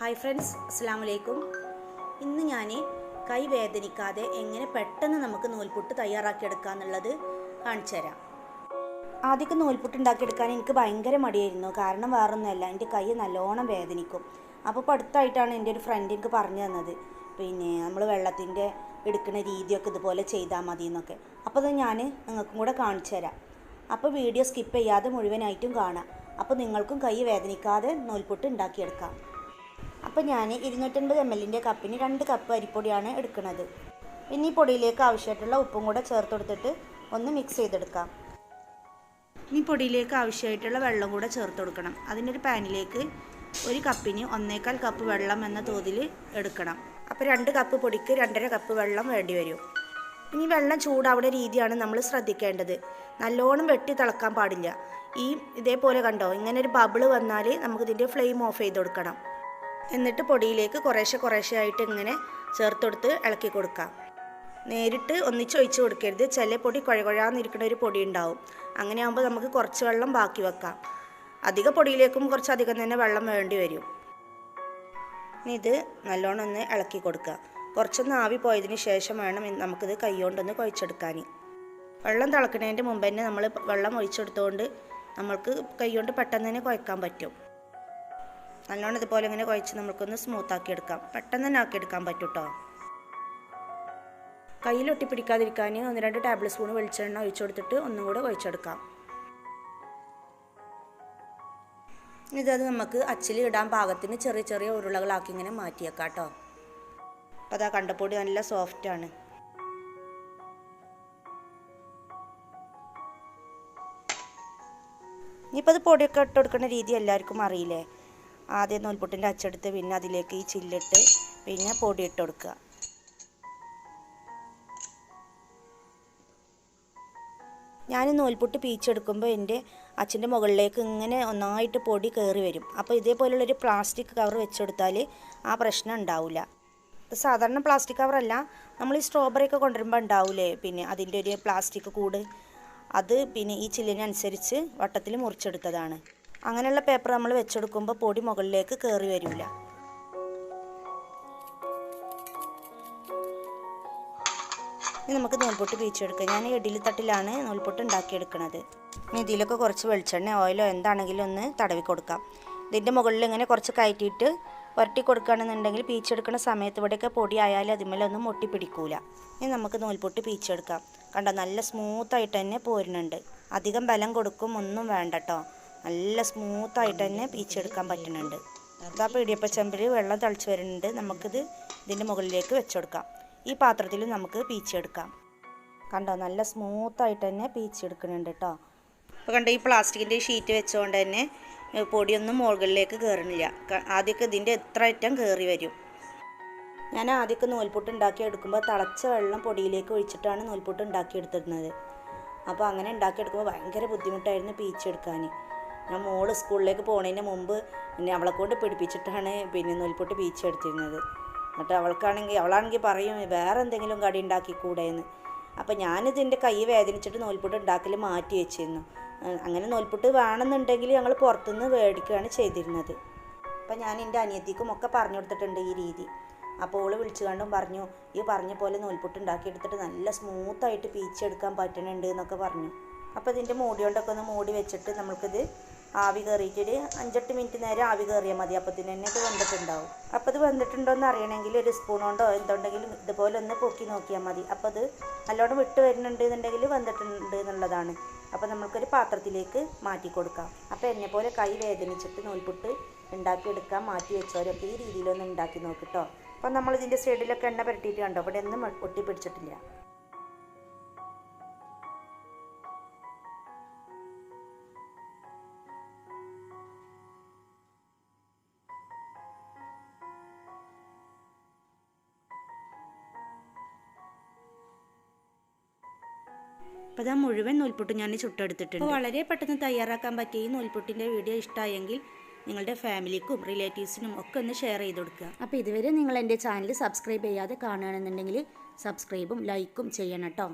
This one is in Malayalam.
ഹായ് ഫ്രണ്ട്സ് അസ്സാം വലൈക്കും ഇന്ന് ഞാൻ കൈ വേദനിക്കാതെ എങ്ങനെ പെട്ടെന്ന് നമുക്ക് നൂൽപുട്ട് തയ്യാറാക്കിയെടുക്കുക എന്നുള്ളത് കാണിച്ചു തരാം. ആദ്യമൊക്കെ നൂൽപുട്ട് ഉണ്ടാക്കിയെടുക്കാൻ എനിക്ക് ഭയങ്കര മടിയായിരുന്നു. കാരണം വേറൊന്നുമല്ല എന്റെ കൈ നല്ലോണം വേദനിക്കും. അപ്പോൾ അടുത്തായിട്ടാണ് എന്റെ ഒരു ഫ്രണ്ട് എനിക്ക് പറഞ്ഞു തന്നത്. പിന്നെ നമ്മൾ വെള്ളത്തിന്റെ എടുക്കുന്ന രീതിയൊക്കെ ഇതുപോലെ ചെയ്താൽ മതി എന്നൊക്കെ. അപ്പോൾ അത് ഞാൻ നിങ്ങൾക്കും കൂടെ കാണിച്ചു തരാം. അപ്പോൾ വീഡിയോ സ്കിപ്പ് ചെയ്യാതെ മുഴുവനായിട്ടും കാണാം. അപ്പോൾ നിങ്ങൾക്കും കൈ വേദനിക്കാതെ നൂൽപുട്ട് ഉണ്ടാക്കിയെടുക്കാം. അപ്പോൾ ഞാൻ ഇരുന്നൂറ്റൻപത് എം എല്ലിന്റെ കപ്പിന് രണ്ട് കപ്പ് അരിപ്പൊടിയാണ് എടുക്കുന്നത് ഇനി ഈ പൊടിയിലേക്ക് ആവശ്യമായിട്ടുള്ള ഉപ്പും കൂടെ ചേർത്ത് കൊടുത്തിട്ട് ഒന്ന് മിക്സ് ചെയ്തെടുക്കാം. ഇനി പൊടിയിലേക്ക് ആവശ്യമായിട്ടുള്ള വെള്ളം കൂടെ ചേർത്ത് കൊടുക്കണം. അതിനൊരു പാനിലേക്ക് ഒരു കപ്പിന് ഒന്നേക്കാൽ കപ്പ് വെള്ളം എന്ന തോതിൽ എടുക്കണം. അപ്പോൾ രണ്ട് കപ്പ് പൊടിക്ക് രണ്ടര കപ്പ് വെള്ളം വേണ്ടി വരും. ഇനി വെള്ളം ചൂടാവുന്ന രീതിയാണ് നമ്മൾ ശ്രദ്ധിക്കേണ്ടത്. നല്ലോണം വെട്ടി തിളക്കാൻ പാടില്ല. ഈ ഇതേപോലെ കണ്ടോ? ഇങ്ങനെ ഒരു ബബിൾ വന്നാൽ നമുക്കിതിന്റെ ഫ്ലെയിം ഓഫ് ചെയ്ത് കൊടുക്കണം. എന്നിട്ട് പൊടിയിലേക്ക് കുറേശ്ശെ കുറേശ്ശെ ആയിട്ട് ഇങ്ങനെ ചേർത്തെടുത്ത് ഇളക്കി കൊടുക്കാം. നേരിട്ട് ഒന്നിച്ച് ഒഴിച്ച് കൊടുക്കരുത്. ചില പൊടി കുഴകുഴാന്നിരിക്കുന്ന ഒരു പൊടി ഉണ്ടാവും. അങ്ങനെ ആകുമ്പോൾ നമുക്ക് കുറച്ച് വെള്ളം ബാക്കി വെക്കാം. അധിക പൊടിയിലേക്കും കുറച്ച് അധികം തന്നെ വെള്ളം വേണ്ടി വരും. ഇനി ഇത് നല്ലോണം ഒന്ന് ഇളക്കി കൊടുക്കുക. കുറച്ചൊന്ന് ആവി പോയതിന് ശേഷം വേണം നമുക്കിത് കൈകൊണ്ടൊന്ന് കുഴച്ചെടുക്കാൻ വെള്ളം തിളക്കുന്നതിന്റെ മുമ്പ് തന്നെ നമ്മൾ വെള്ളം ഒഴിച്ചെടുത്തുകൊണ്ട് നമ്മൾക്ക് കൈകൊണ്ട് പെട്ടെന്ന് തന്നെ കുഴക്കാൻ പറ്റും. നല്ലോണം ഇതുപോലെ ഇങ്ങനെ കുഴച്ച് നമുക്കൊന്ന് സ്മൂത്ത് ആക്കി എടുക്കാം. പെട്ടെന്ന് തന്നെ ആക്കിയെടുക്കാൻ പറ്റും കേട്ടോ കയ്യിൽ ഒട്ടിപ്പിടിക്കാതിരിക്കാൻ ഒന്ന് രണ്ട് ടേബിൾ സ്പൂൺ വെളിച്ചെണ്ണ ഒഴിച്ചു കൊടുത്തിട്ട് ഒന്നും കൂടെ കുഴച്ചെടുക്കാം. ഇതത് നമുക്ക് അച്ചിൽ ഇടാൻ പാകത്തിന് ചെറിയ ചെറിയ ഉരുളകളാക്കി ഇങ്ങനെ മാറ്റിയേക്കാം കേട്ടോ അപ്പോൾ അതാ കണ്ടപ്പൊടി നല്ല സോഫ്റ്റാണ് ഇനിയിപ്പോൾ അത് പൊടിയൊക്കെ ഇട്ട് കൊടുക്കുന്ന രീതി എല്ലാവർക്കും അറിയില്ലേ? ആദ്യം നൂൽപുട്ടിന്റെ അച്ചെടുത്ത് പിന്നെ അതിലേക്ക് ഈ ചില്ലിട്ട് പിന്നെ പൊടി കൊടുക്കുക. ഞാൻ നൂൽപുട്ട് പീച്ചെടുക്കുമ്പോൾ എന്റെ അച്ഛന്റെ മുകളിലേക്ക് ഇങ്ങനെ ഒന്നായിട്ട് പൊടി കയറി വരും. അപ്പോൾ ഇതേപോലുള്ളൊരു പ്ലാസ്റ്റിക് കവർ വെച്ചെടുത്താൽ ആ പ്രശ്നം ഉണ്ടാവില്ല. സാധാരണ പ്ലാസ്റ്റിക് കവറല്ല നമ്മൾ ഈ സ്ട്രോബെറി ഒക്കെ കൊണ്ടുവരുമ്പോൾ ഉണ്ടാവില്ലേ? പിന്നെ അതിന്റെ ഒരു പ്ലാസ്റ്റിക് കൂട്. അത് പിന്നെ ഈ ചില്ലിനനുസരിച്ച് വട്ടത്തിൽ മുറിച്ചെടുത്തതാണ്. അങ്ങനെയുള്ള പേപ്പർ നമ്മൾ വെച്ചെടുക്കുമ്പോൾ പൊടി മുകളിലേക്ക് കയറി വരില്ല ഇനി നമുക്ക് നൂൽപൊട്ട് പീച്ചെടുക്കാം. ഞാൻ ഇഡ്ഡലി തട്ടിലാണ് നൂൽപൊട്ട് ഉണ്ടാക്കിയെടുക്കുന്നത് ഇനി ഇതിലൊക്കെ കുറച്ച് വെളിച്ചെണ്ണ ഓയിലോ എന്താണെങ്കിലും ഒന്ന് തടവി കൊടുക്കാം. ഇതിന്റെ മുകളിൽ ഇങ്ങനെ കുറച്ച് കയറ്റിയിട്ട് പുരട്ടി കൊടുക്കുകയാണെന്നുണ്ടെങ്കിൽ പീച്ചെടുക്കുന്ന സമയത്ത് ഇവിടെയൊക്കെ പൊടി ആയാലും അതിന്മേലൊന്നും ഒട്ടി പിടിക്കൂല ഇനി നമുക്ക് നൂൽപൊട്ട് പീച്ചെടുക്കാം. കണ്ടോ നല്ല സ്മൂത്തായിട്ട് തന്നെ പോരുന്നുണ്ട്. അധികം ബലം കൊടുക്കും ഒന്നും വേണ്ട കേട്ടോ നല്ല സ്മൂത്തായിട്ട് തന്നെ പീച്ചെടുക്കാൻ പറ്റുന്നുണ്ട്. അപ്പോൾ ആ ചെമ്പിൽ വെള്ളം തളിച്ചു വരുന്നുണ്ട്. നമുക്കിത് ഇതിന്റെ മുകളിലേക്ക് വെച്ചെടുക്കാം. ഈ പാത്രത്തിൽ നമുക്ക് പീച്ചെടുക്കാം. കണ്ടോ നല്ല സ്മൂത്തായിട്ട് തന്നെ പീച്ചെടുക്കുന്നുണ്ട് കേട്ടോ അപ്പോൾ കണ്ടോ ഈ പ്ലാസ്റ്റിക്കിന്റെ ഷീറ്റ് വെച്ചുകൊണ്ട് തന്നെ പൊടിയൊന്നും മുകളിലേക്ക് കയറുന്നില്ല ആദ്യമൊക്കെ ഇതിന്റെ എത്ര അറ്റം കയറി വരും. ഞാൻ ആദ്യമൊക്കെ നൂൽപുട്ട് ഉണ്ടാക്കി എടുക്കുമ്പോൾ തിളച്ച വെള്ളം പൊടിയിലേക്ക് ഒഴിച്ചിട്ടാണ് നൂൽപുട്ട് ഉണ്ടാക്കിയെടുത്തിരുന്നത് അപ്പോൾ അങ്ങനെ ഉണ്ടാക്കിയെടുക്കുമ്പോൾ ഭയങ്കര ബുദ്ധിമുട്ടായിരുന്നു പീച്ചെടുക്കാൻ ഞാൻ മോൾ സ്കൂളിലേക്ക് പോണതിന് മുമ്പ് പിന്നെ അവളെ കൊണ്ട് പിടിപ്പിച്ചിട്ടാണ് പിന്നെ നൂൽപുട്ട് പീച്ചെടുത്തിരുന്നത് എന്നിട്ട് അവൾക്കാണെങ്കിൽ അവളാണെങ്കിൽ പറയും വേറെ എന്തെങ്കിലും കടി ഉണ്ടാക്കിക്കൂടെയെന്ന് അപ്പോൾ ഞാനിതിന്റെ കൈ വേദനിച്ചിട്ട് നൂൽപൊട്ട് ഉണ്ടാക്കൽ മാറ്റി വെച്ചിരുന്നു. അങ്ങനെ നൂൽപൊട്ട് വേണമെന്നുണ്ടെങ്കിൽ ഞങ്ങൾ പുറത്തുനിന്ന് മേടിക്കുകയാണ് ചെയ്തിരുന്നത്. അപ്പം ഞാൻ എന്റെ അനിയത്തിക്കും ഒക്കെ പറഞ്ഞു കൊടുത്തിട്ടുണ്ട് ഈ രീതി. അപ്പോൾ ഓൾ വിളിച്ചു കണ്ടും പറഞ്ഞു ഈ പറഞ്ഞ പോലെ നൂൽപുട്ട് ഉണ്ടാക്കിയെടുത്തിട്ട് നല്ല സ്മൂത്തായിട്ട് പീച്ചെടുക്കാൻ പറ്റുന്നുണ്ട് എന്നൊക്കെ പറഞ്ഞു. അപ്പോൾ ഇതിന്റെ മൂടി കൊണ്ടൊക്കെ ഒന്ന് മൂടി വെച്ചിട്ട് നമുക്കിത് ആവി കയറിയിട്ടൊരു അഞ്ചെട്ട് മിനിറ്റ് നേരം ആവി കയറിയാൽ മതി. അപ്പത്തിന് തന്നെ ഇത് വെന്തിട്ടുണ്ടാവും അപ്പോൾ ഇത് വെന്തിട്ടുണ്ടോ എന്ന് അറിയണമെങ്കിൽ ഒരു സ്പൂൺ കൊണ്ടോ എന്തുണ്ടെങ്കിലും ഇതുപോലെ ഒന്ന് പൊക്കി നോക്കിയാൽ മതി. അപ്പോൾ അത് നല്ലോണം വിട്ട് വരുന്നുണ്ട് എന്നുണ്ടെങ്കിൽ വെന്തിട്ടുണ്ട് എന്നുള്ളതാണ്. അപ്പോൾ നമുക്കൊരു പാത്രത്തിലേക്ക് മാറ്റി കൊടുക്കാം. അപ്പോൾ എന്നെ പോലെ കൈ വേദനിച്ചിട്ട് നൂൽപുട്ട് ഉണ്ടാക്കിയെടുക്കാൻ മാറ്റി വെച്ചവരൊക്കെ ഈ രീതിയിലൊന്ന് ഉണ്ടാക്കി നോക്കിട്ടോ അപ്പോൾ നമ്മളിതിന്റെ സൈഡിലൊക്കെ എണ്ണ പുരട്ടിയിട്ട് കണ്ടോ? ഇവിടെ ഒന്നും ഒട്ടി പിടിച്ചിട്ടില്ല അപ്പോൾ ഇതാ മുഴുവൻ നൂൽപുട്ട് ഞാൻ ചുട്ടെടുത്തിട്ടുണ്ട്. അപ്പോൾ വളരെ പെട്ടെന്ന് തയ്യാറാക്കാൻ പറ്റിയ ഈ നൂൽപുട്ടിന്റെ വീഡിയോ ഇഷ്ടമായെങ്കിൽ നിങ്ങളുടെ ഫാമിലിക്കും റിലേറ്റീവ്സിനും ഒക്കെ ഒന്ന് ഷെയർ ചെയ്ത് കൊടുക്കുക. അപ്പോൾ ഇതുവരെ നിങ്ങൾ എന്റെ ചാനൽ സബ്സ്ക്രൈബ് ചെയ്യാതെ കാണുകയാണെന്നുണ്ടെങ്കിൽ സബ്സ്ക്രൈബും ലൈക്കും ചെയ്യണം കേട്ടോ.